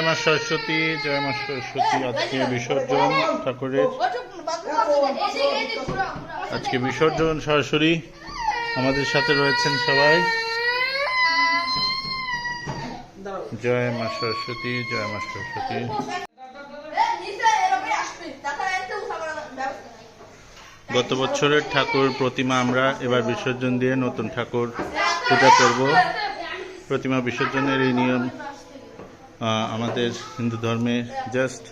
জয় মা সরস্বতী, জয় মা সরস্বতী। আজকে বিসর্জন ঠাকুরের। আজকে বিসর্জন সরাসরি আমাদের সাথে রয়েছেন সবাই। জয় মা সরস্বতী, জয় মা সরস্বতী। গত বছরের ঠাকুর প্রতিমা আমরা এবার বিসর্জন দিয়ে নতুন ঠাকুর পূজা করব। প্রতিমা বিসর্জনের এই নিয়ম আমাদের হিন্দু ধর্মে জাস্ট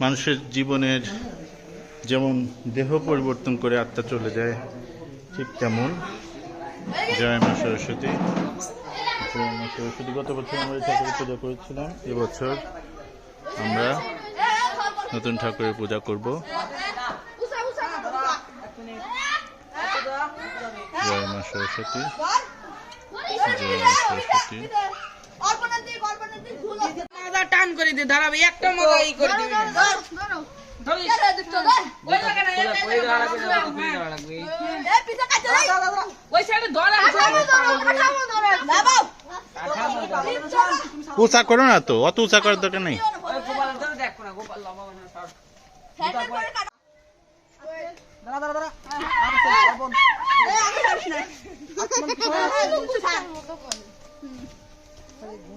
মানুষের জীবনের যেমন দেহ পরিবর্তন করে আত্মা চলে যায়, ঠিক তেমন। জয় মা সরস্বতী। জয় মা সরস্বতী। গত বছর আমরা ঠাকুরের পূজা করেছিলাম এবছর আমরা নতুন ঠাকুরের পূজা করব। জয় মা সরস্বতী। জয় মা সরস্বতী। টান করে দিয়ে দাঁড়াবে একটা মজা ই করে দিবি উঁচা করো না তো অত উঁচা করার দরকার নেই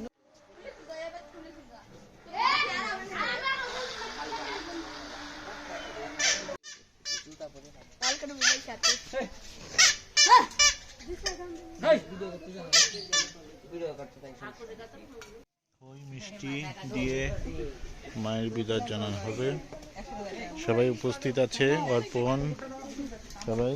না ওই মিষ্টি দিয়ে মায়ের বিদায় জানানো হবে। সবাই উপস্থিত আছে অর্পণ সবাই।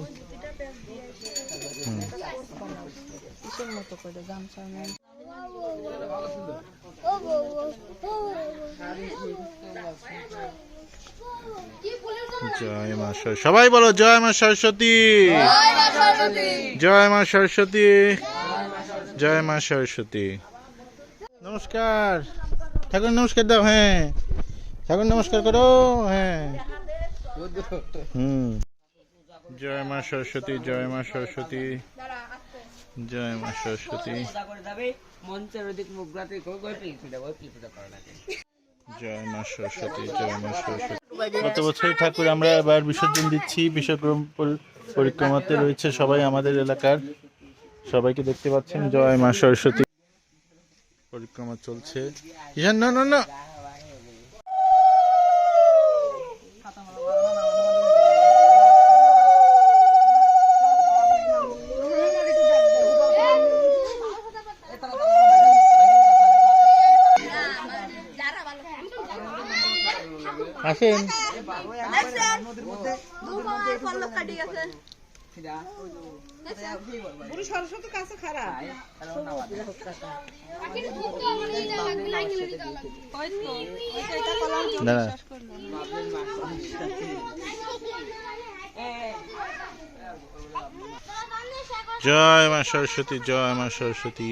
জয় মা সরস্বতী সবাই বলো জয় মা সরস্বতী জয় মা সরস্বতী জয় মা সরস্বতী নমস্কার ঠাকুর নমস্কার দাও হ্যাঁ ঠাকুর নমস্কার করো হ্যাঁ জয় মা সরস্বতী জয় মা সরস্বতী জয় মা সরস্বতী মঞ্চের ওদিক মুখ রাতে পিছ পূজা পিছ পূজা করা লাগে জয় মা সরস্বতী জয় মা সরস্বতী। গত বছর ঠাকুর আমরা এবার বিসর্জন দিচ্ছি বিশ্বক্রম পরি- পরিক্রমাতে রয়েছে সবাই আমাদের এলাকার। সবাইকে দেখতে পাচ্ছেন জয় মা সরস্বতী। পরিক্রমা চলছে। না না না। আসেন। জয় মা সরস্বতী জয় মা সরস্বতী।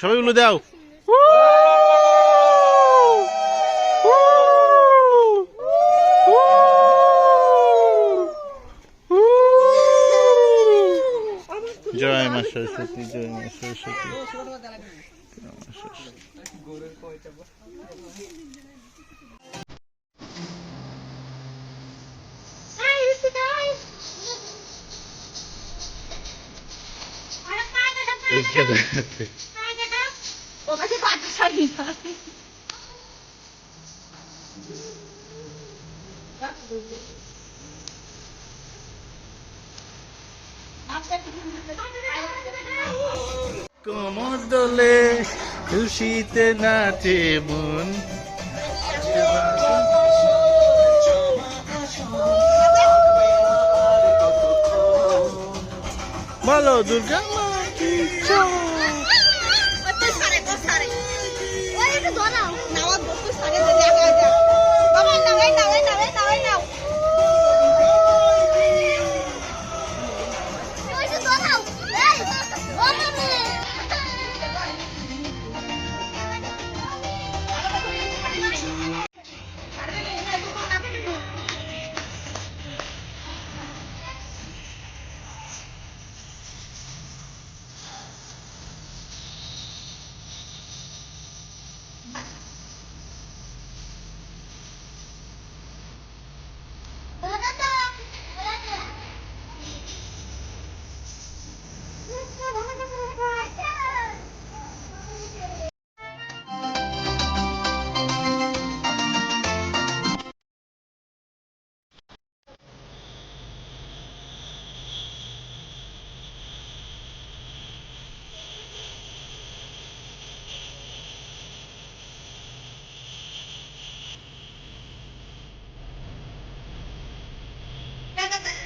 সবাই উল্লু দাও। জয় মা সরস্বতী জয় মা সরস্বতী জয় মা সরস্বতী। খুশিতে নাচে মন বলো দুর্গা মা কি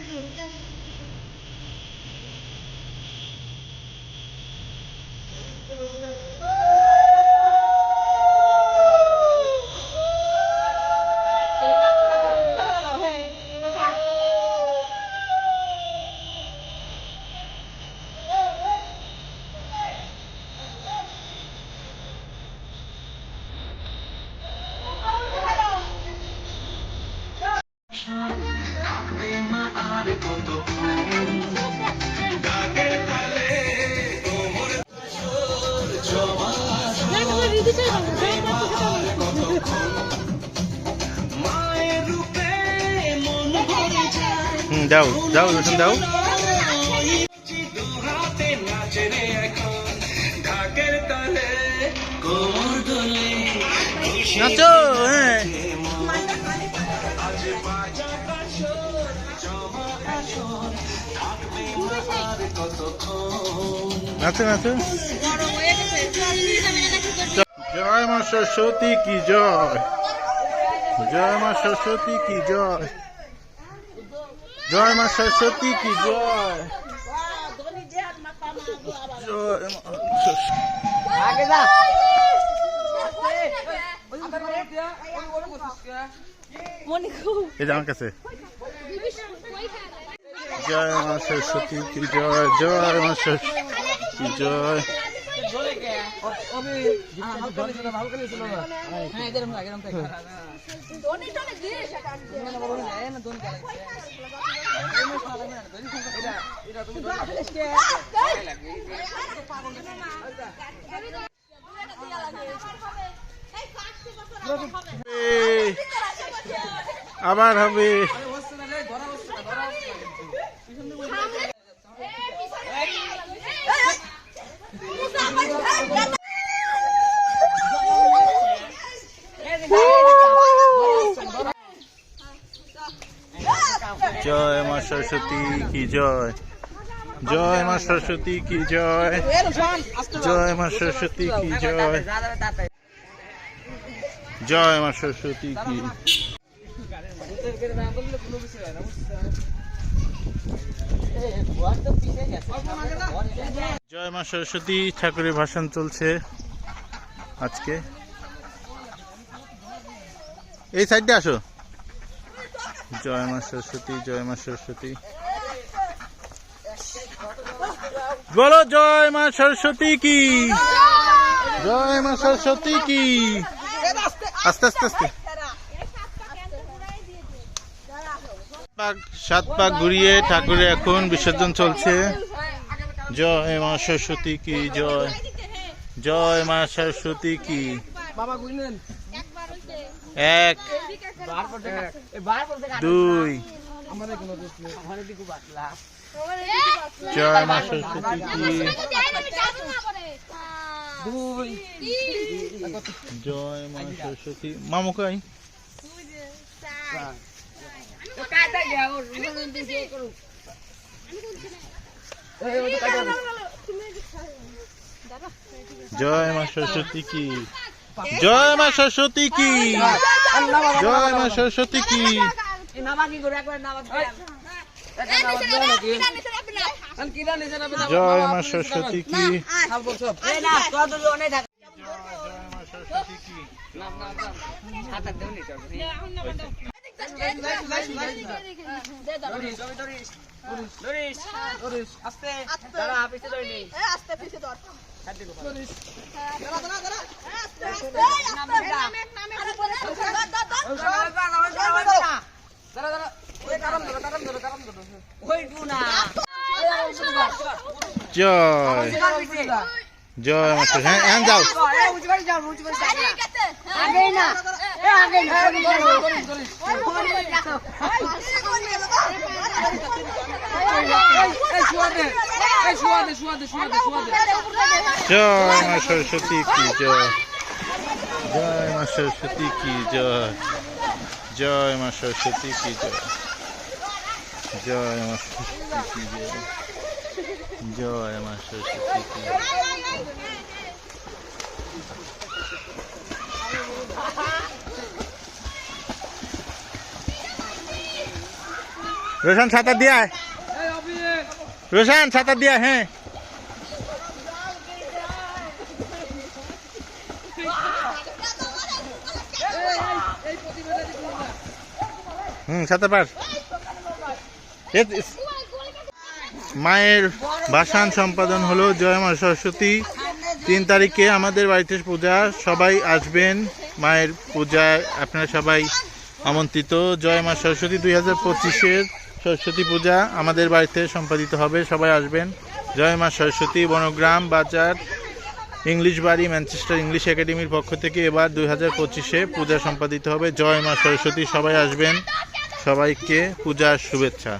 জয়। না দাও দাও, রসুন দাও। নাচো হ্যাঁ। নাচো নাচো। জয় মা সরস্বতী কি জয়? জয় মা সরস্বতী কি জয়? জয় মা সরস্বতী কি জয়? জয় আগে যা আমার কাছে। জয় মা সরস্বতী কি জয়? জয় মা সরস্বতী জয়? আবার হবে জয় মা সরস্বতী কি জয়? জয় মা সরস্বতী কি জয়? জয় মা সরস্বতী কি জয়? জয় মা সরস্বতী কি জয় মা সরস্বতী, ঠাকুরের ভাষণ চলছে আজকে। এই সাইডে আসো। জয় মা সরস্বতী, জয় মা সরস্বতী। বলো জয় মা সরস্বতী কি? জয় মা সরস্বতী কি? আস্তে আস্তে আস্তে। পাক সাত পাক ঘুরিয়ে ঠাকুরে এখন বিসর্জন চলছে। জয় মা সরস্বতী কি? জয় জয় মা সরস্বতী কি? বাবা এক দুই জয় মা সরস্বতী দুই। জয় মা সরস্বতী মামু কই? তো কাটা গিয়া ওর দিয়ে করু এই ওই তো কাটা জয় মা সরস্বতী কি? জয় মা সরস্বতী কি? জয় মা সরস্বতী। বিনা জয় মা সরস্বতী কি? জয় মা সরস্বতী কি? আস্তে। নেই আস্তে। পিছে ধর দাঁড়া আস্তে ধর। জয়। জয় মা হ্যাঁ হ্যাঁ যাও। আগে না। জয় মা সরস্বতী কি জয় জয় মা সরস্বতী কি জয় জয় মা সরস্বতী কি জয় জয় মা সরস্বতী কি জয় জয় সরস্বতী কি রোশন সাঁতার দিয়া রোশন সাঁতার দিয়া হ্যাঁ। হুম সাঁতার পার। মায়ের ভাসান সম্পাদন হলো, জয় মা সরস্বতী। তিন তারিখে আমাদের বাড়িতে পূজা, সবাই আসবেন মায়ের পূজায়। আপনারা সবাই আমন্ত্রিত। জয় মা সরস্বতী দুই হাজার পঁচিশের সরস্বতী পূজা আমাদের বাড়িতে সম্পাদিত হবে। সবাই আসবেন। জয় মা সরস্বতী বনগ্রাম বাজার ইংলিশ বাড়ি ম্যানচেস্টার ইংলিশ একাডেমির পক্ষ থেকে এবার দুই হাজার পঁচিশে পূজা সম্পাদিত হবে। জয় মা সরস্বতী সবাই আসবেন। সবাইকে পূজার শুভেচ্ছা।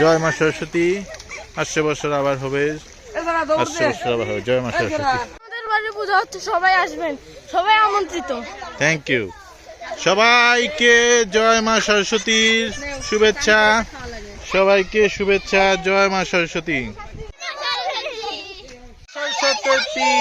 জয় মা সরস্বতী আসছে বছর আবার হবে। আসছে বছর আবার হবে। জয় মা সরস্বতী। আমাদের বাড়ি পূজা হচ্ছে সবাই আসবেন। সবাই আমন্ত্রিত। থ্যাংক ইউ সবাইকে জয় মা সরস্বতীর শুভেচ্ছা। সবাইকে শুভেচ্ছা জয় মা সরস্বতী। সরস্বতী!